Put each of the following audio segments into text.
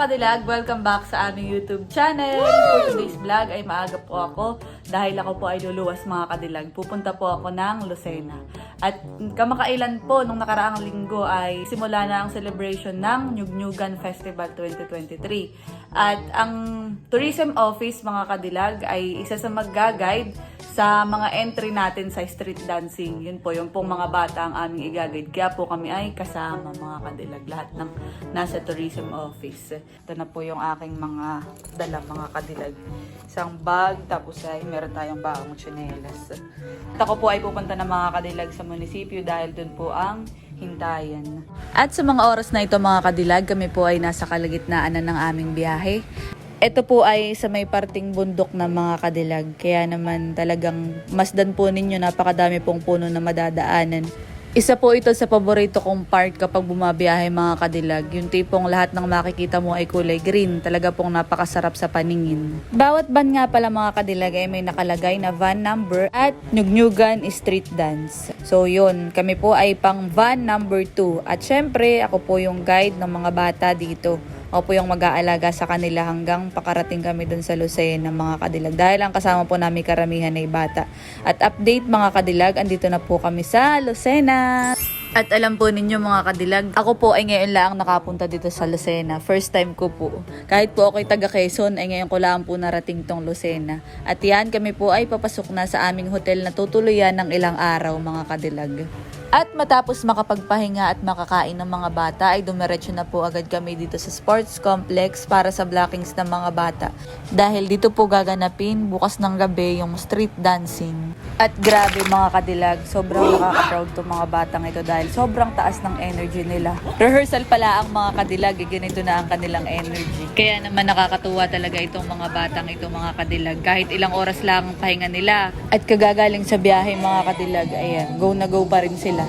Kadilag! Welcome back sa aming YouTube channel. For today's vlog ay maaga po ako dahil ako po ay luluwas mga kadilag. Pupunta po ako ng Lucena. At kamakailan po nung nakaraang linggo ay simula na ang celebration ng Nyugnyugan Festival 2023. At ang tourism office mga kadilag ay isa sa mag-guide sa mga entry natin sa street dancing. Yun po, yung pong mga bata ang aming i-guide. Kaya po kami ay kasama mga kadilag. Lahat ng nasa tourism office. Ito na po yung aking mga dala mga kadilag. Isang bag, tapos ay meron tayong baong tsinelas. At ako po ay pupunta ng mga kadilag sa munisipyo dahil dun po ang hintayan. At sa mga oras na ito mga kadilag, kami po ay nasa kalagitnaan na ng aming biyahe. Ito po ay sa may parting bundok na mga kadilag. Kaya naman talagang masdan po ninyo napakadami pong puno na madadaanan. Isa po ito sa paborito kong part kapag bumabiyahe mga kadilag. Yung tipong lahat ng makikita mo ay kulay green. Talaga pong napakasarap sa paningin. Bawat van nga pala mga kadilag ay may nakalagay na van number at Nyugnyugan Street Dance. So yun, kami po ay pang van number 2. At syempre, ako po yung guide ng mga bata dito. Ako po yung mag-aalaga sa kanila hanggang pakarating kami dun sa Lucena mga kadilag. Dahil ang kasama po namin karamihan ay bata. At update mga kadilag, andito na po kami sa Lucena. At alam po ninyo mga kadilag, ako po ay ngayon lang nakapunta dito sa Lucena. First time ko po. Kahit po ako'y taga Quezon, ay ngayon ko lang po narating tong Lucena. At yan, kami po ay papasok na sa aming hotel na tutuluyan ng ilang araw mga kadilag. At matapos makapagpahinga at makakain ng mga bata ay dumiretso na po agad kami dito sa sports complex para sa blockings ng mga bata. Dahil dito po gaganapin bukas ng gabi yung street dancing. At grabe mga kadilag, sobrang nakaka-proud to mga batang ito dahil sobrang taas ng energy nila. Rehearsal pala ang mga kadilag, eh, ganito na ang kanilang energy. Kaya naman nakakatuwa talaga itong mga batang ito mga kadilag. Kahit ilang oras lang ang pahinga nila at kagagaling sa biyahe mga kadilag, ayan, go na go pa rin sila.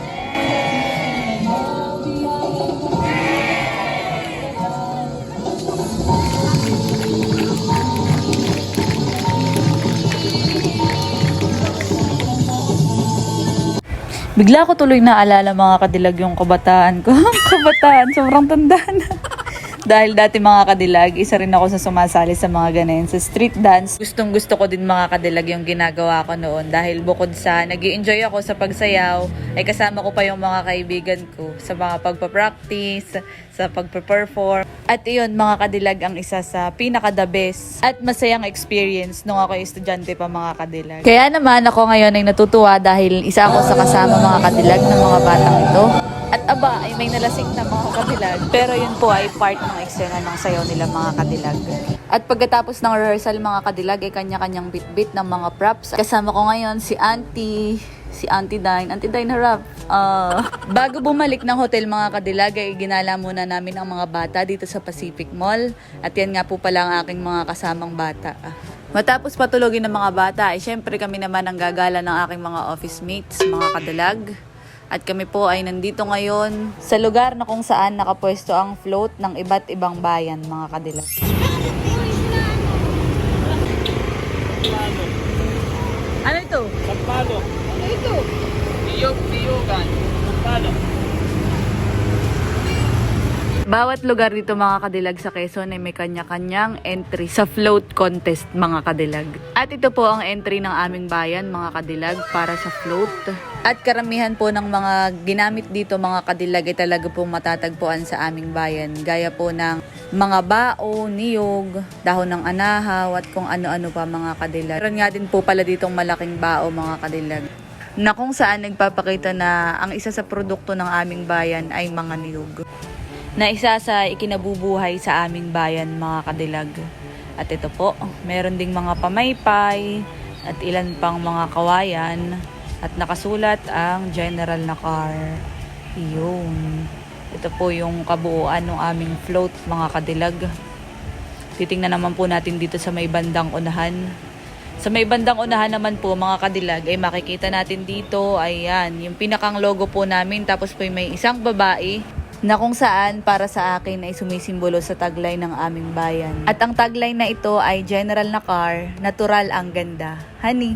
Bigla ko tuloy naalala mga kadilag yung kabataan ko. kabataan, sobrang tanda na. Dahil dati mga kadilag, isa rin ako sa sumasali sa mga ganyan. Sa street dance, gustong gusto ko din mga kadilag yung ginagawa ko noon. Dahil bukod sa nag enjoy ako sa pagsayaw, ay kasama ko pa yung mga kaibigan ko sa mga pagpa-practice, sa pagpa-perform. At iyon mga kadilag ang isa sa pinaka-the best at masayang experience nung ako estudyante pa mga kadilag. Kaya naman ako ngayon ay natutuwa dahil isa ako sa kasama mga kadilag ng mga batang ito. At aba, ay may nalasing na mga kadilag. Pero yun po ay part ng eksena ng sayaw nila mga kadilag. At pagkatapos ng rehearsal mga kadilag ay kanya-kanyang bit-bit ng mga props. Kasama ko ngayon si Auntie, si Auntie Dine. Auntie Dine, harap. Ah, bago bumalik ng hotel mga kadilag ay ginala muna namin ang mga bata dito sa Pacific Mall. At yan nga po pala ang aking mga kasamang bata. Matapos patulogin ng mga bata, ay syempre kami naman ang gagala ng aking mga office mates, mga kadalag. At kami po ay nandito ngayon sa lugar na kung saan nakapwesto ang float ng iba't ibang bayan, mga kadilag. Ano ito? Sampalo. Ito? Tiyog, tiyogan. Sampalo. Bawat lugar dito mga kadilag sa Quezon ay may kanya-kanyang entry sa float contest mga kadilag. At ito po ang entry ng aming bayan mga kadilag para sa float. At karamihan po ng mga ginamit dito mga kadilag ay talaga po matatagpuan sa aming bayan. Gaya po ng mga bao, niyog, dahon ng anahaw at kung ano-ano pa mga kadilag. Meron nga din po pala ditong malaking bao mga kadilag na kung saan nagpapakita na ang isa sa produkto ng aming bayan ay mga niyog na isa sa ikinabubuhay sa aming bayan mga kadilag. At ito po, meron ding mga pamaypay at ilan pang mga kawayan at nakasulat ang general na car. Iyon. Ito po yung kabuuan ng aming float mga kadilag. Titingnan naman po natin dito sa may bandang unahan. Sa may bandang unahan naman po mga kadilag ay makikita natin dito ayan yung pinakang logo po namin tapos po may isang babae na kung saan para sa akin ay sumisimbolo sa tagline ng aming bayan. At ang tagline na ito ay general na car, natural ang ganda. Honey.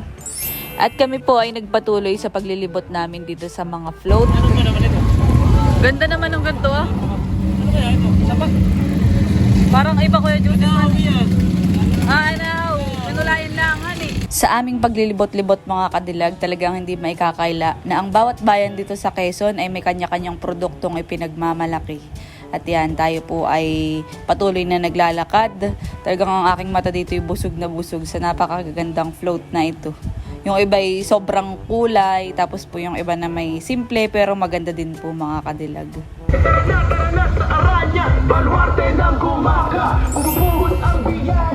At kami po ay nagpatuloy sa paglilibot namin dito sa mga float. Ano ba naman ito? Ganda naman ng ganito ah. Ano kaya ito? Pa? Parang iba Kuya Judith. Ano yan? Ah, ano, pinulayan lang, honey. Sa aming paglilibot-libot mga kadilag, talagang hindi maikakaila na ang bawat bayan dito sa Quezon ay may kanya-kanyang produktong ipinagmamalaki. At yan, tayo po ay patuloy na naglalakad. Talagang ang aking mata dito ay busog na busog sa napakagandang float na ito. Yung iba ay sobrang kulay, tapos po yung iba na may simple pero maganda din po mga kadilag. Nakaranas sa aranya, baluarte ng Bumubuhos ang biyaya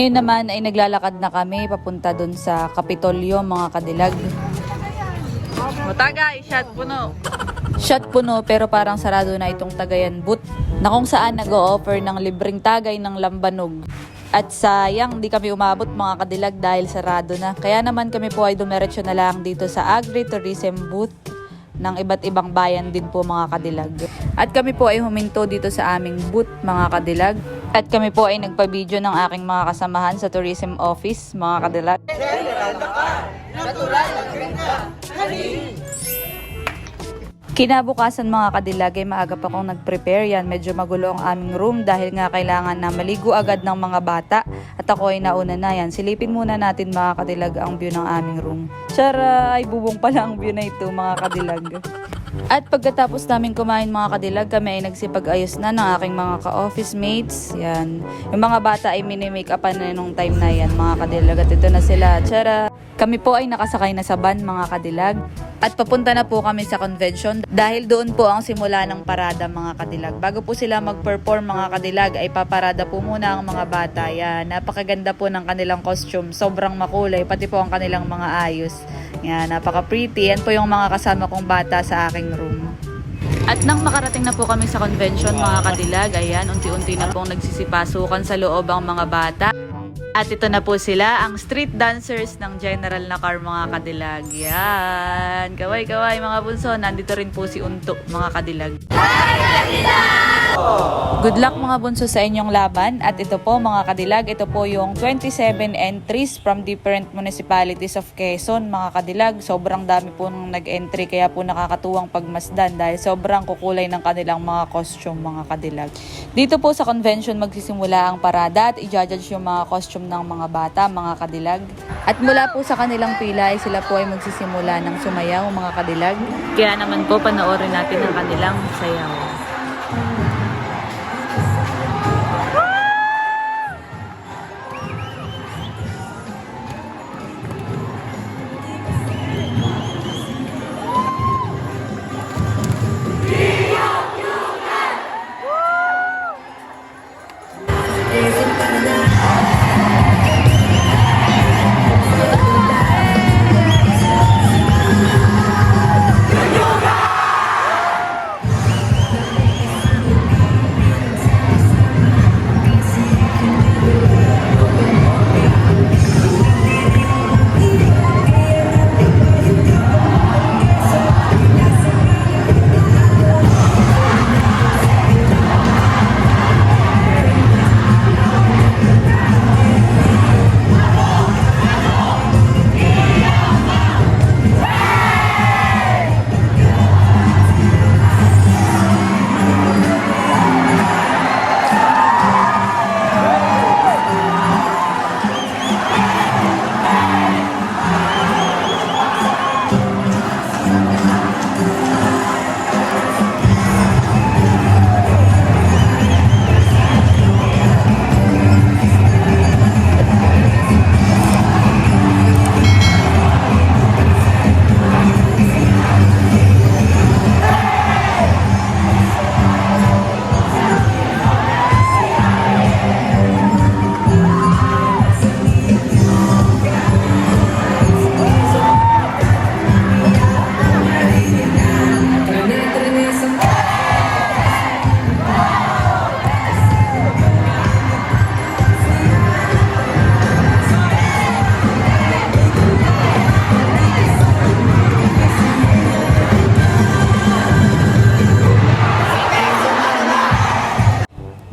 Ngayon naman ay naglalakad na kami papunta dun sa Kapitolyo mga kadilag. Matagay, shot puno. Shot puno pero parang sarado na itong Tagayan Boot na kung saan nag-o-offer ng libreng tagay ng lambanog. At sayang, di kami umabot mga kadilag dahil sarado na. Kaya naman kami po ay dumiretso na lang dito sa Agri-Tourism Booth ng iba't ibang bayan din po mga kadilag. At kami po ay huminto dito sa aming booth mga kadilag. At kami po ay nagpa-video ng aking mga kasamahan sa tourism office mga kadilag. Kinabukasan mga kadilag ay maaga pa akong nag-prepare yan. Medyo magulo ang aming room dahil nga kailangan na maligo agad ng mga bata. At ako ay nauna na yan. Silipin muna natin mga kadilag ang view ng aming room. Tsara, ay bubong pala ang view na ito mga kadilag. At pagkatapos namin kumain mga kadilag, kami ay nagsipag-ayos na ng aking mga ka-office mates. Yan. Yung mga bata ay mini-make upan na nung time na yan mga kadilag. At ito na sila. Tsara! Kami po ay nakasakay na sa van mga kadilag. At papunta na po kami sa convention dahil doon po ang simula ng parada mga kadilag. Bago po sila mag-perform mga kadilag ay paparada po muna ang mga bata. Yan, napakaganda po ng kanilang costume. Sobrang makulay, pati po ang kanilang mga ayos. Yan, napaka-pretty. Yan po yung mga kasama kong bata sa aking room. At nang makarating na po kami sa convention mga kadilag, ayan, unti-unti na pong nagsisipasukan sa loob ang mga bata. At ito na po sila, ang street dancers ng General na car mga kadilag. Yan. Kaway-kaway mga bunso. Nandito rin po si Unto mga kadilag. Good luck mga bunso sa inyong laban. At ito po mga kadilag, ito po yung 27 entries from different municipalities of Quezon mga kadilag. Sobrang dami po nung nag-entry kaya po nakakatuwang pagmasdan dahil sobrang kukulay ng kanilang mga costume mga kadilag. Dito po sa convention magsisimula ang parada at i-judge yung mga costume ng mga bata mga kadilag. At mula po sa kanilang pila ay sila po ay magsisimula ng sumayaw mga kadilag. Kaya naman po panoorin natin ang kanilang sayaw.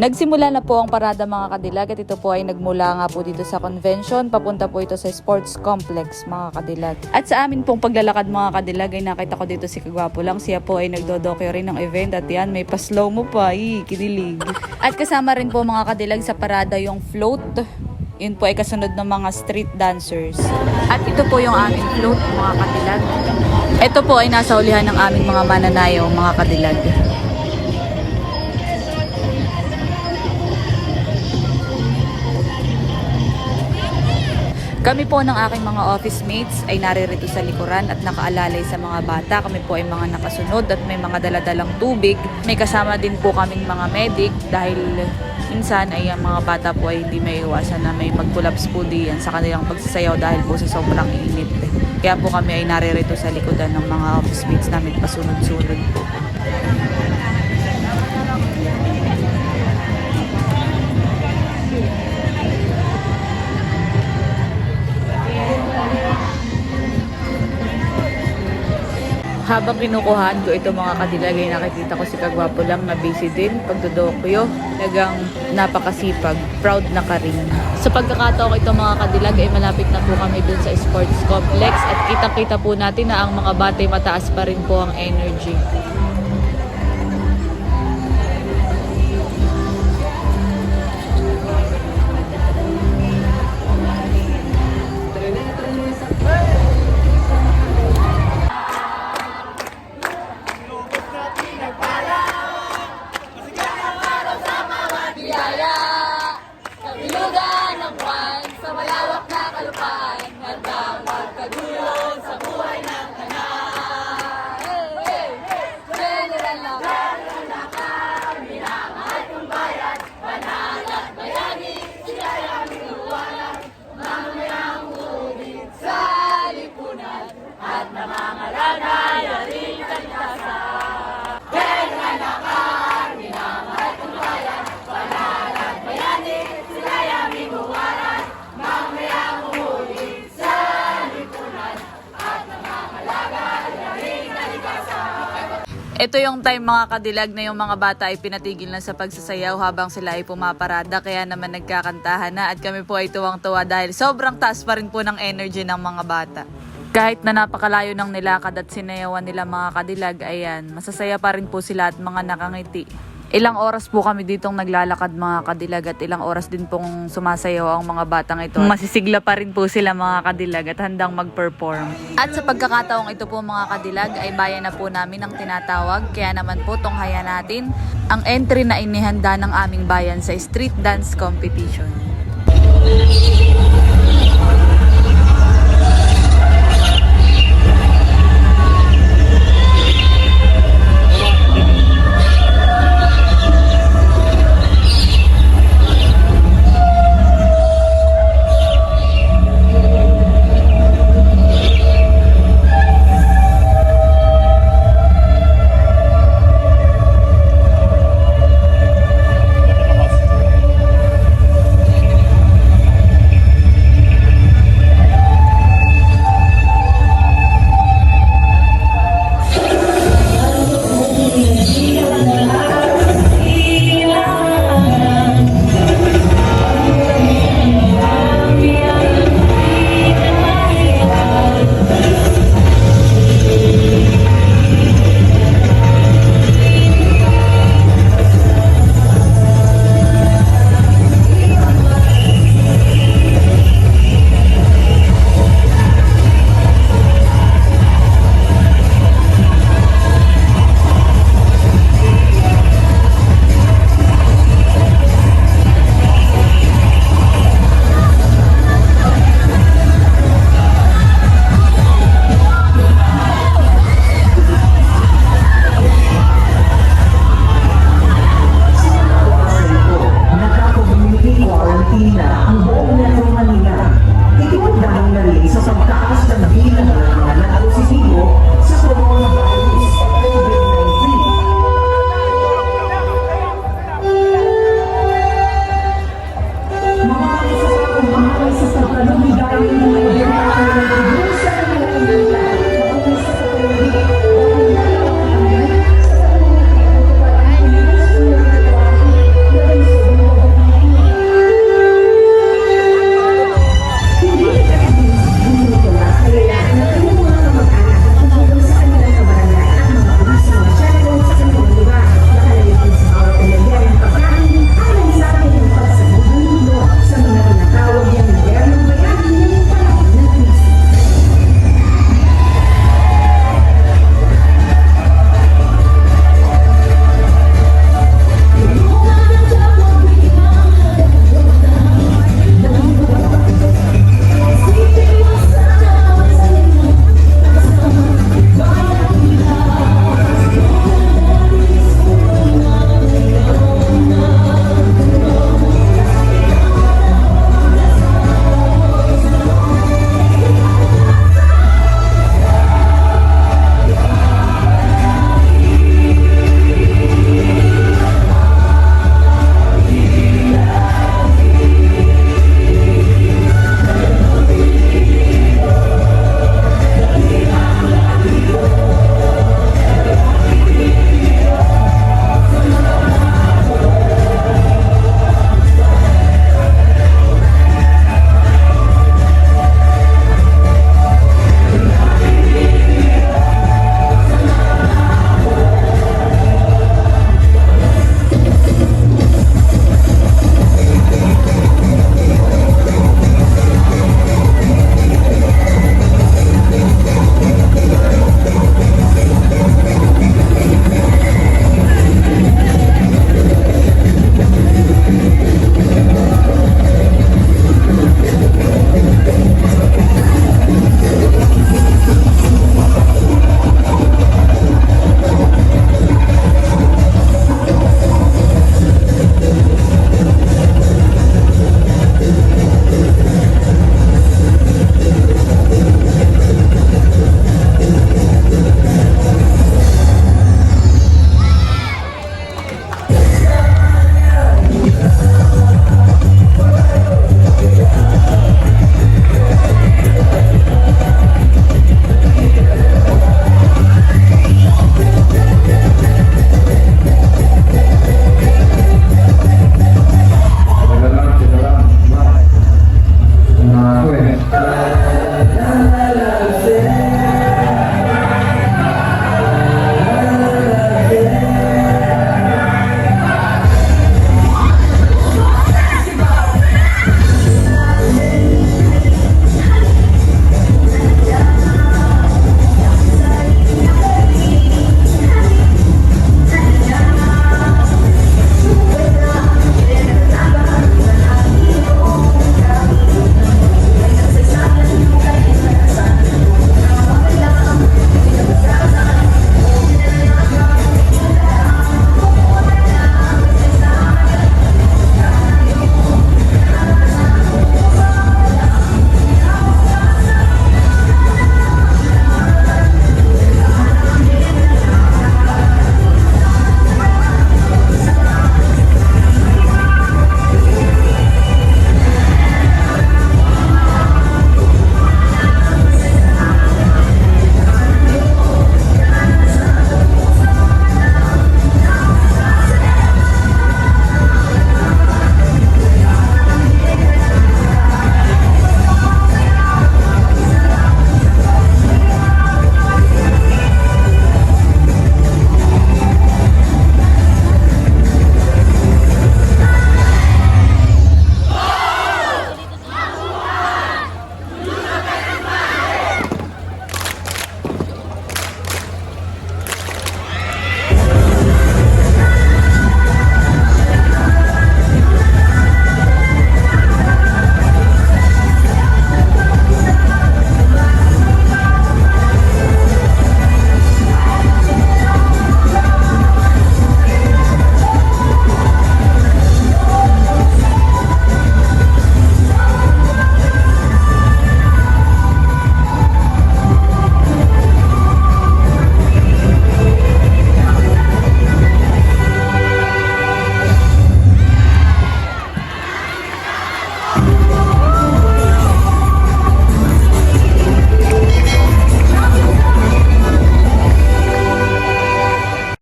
Nagsimula na po ang parada mga kadilag at ito po ay nagmula nga po dito sa convention. Papunta po ito sa sports complex mga kadilag. At sa amin pong paglalakad mga kadilag ay nakita ko dito si Kagwapo lang. Siya po ay nagdodokyo rin ng event at yan may pa-slow mo pa. Ih, kinilig. At kasama rin po mga kadilag sa parada yung float. Yun po ay kasunod ng mga street dancers. At ito po yung aming float mga kadilag. Ito po ay nasa ulihan ng aming mga mananayaw mga kadilag. Kami po ng aking mga office mates ay naririto sa likuran at nakaalalay sa mga bata. Kami po ay mga nakasunod at may mga daladalang tubig. May kasama din po kaming mga medic dahil minsan ay ang mga bata po ay hindi may iwasan na may mag-collapse po diyan sa kanilang pagsasayaw dahil po sa sobrang init. Kaya po kami ay naririto sa likodan ng mga office mates namin pasunod-sunod po. Habang kinukuhaan ko ito mga kadilag ay nakikita ko si Kagwapo lang na busy din pagdodokyo. Talagang napakasipag, proud na ka rin. Sa pagkakataon ito mga kadilag ay malapit na po kami dun sa sports complex at kitang-kita po natin na ang mga bata mataas pa rin po ang energy. Ito yung time mga kadilag na yung mga bata ay pinatigil na sa pagsasayaw habang sila ay pumaparada kaya naman nagkakantahan na at kami po ay tuwang-tuwa dahil sobrang taas pa rin po ng energy ng mga bata. Kahit na napakalayo ng nilakad at sinayawan nila mga kadilag, ayan, masasaya pa rin po sila at mga nakangiti. Ilang oras po kami ditong naglalakad mga kadilag at ilang oras din pong sumasayaw ang mga batang ito. Masisigla pa rin po sila mga kadilag at handang mag-perform. At sa pagkakataong ito po mga kadilag ay bayan na po namin ang tinatawag kaya naman po tunghaya natin ang entry na inihanda ng aming bayan sa street dance competition.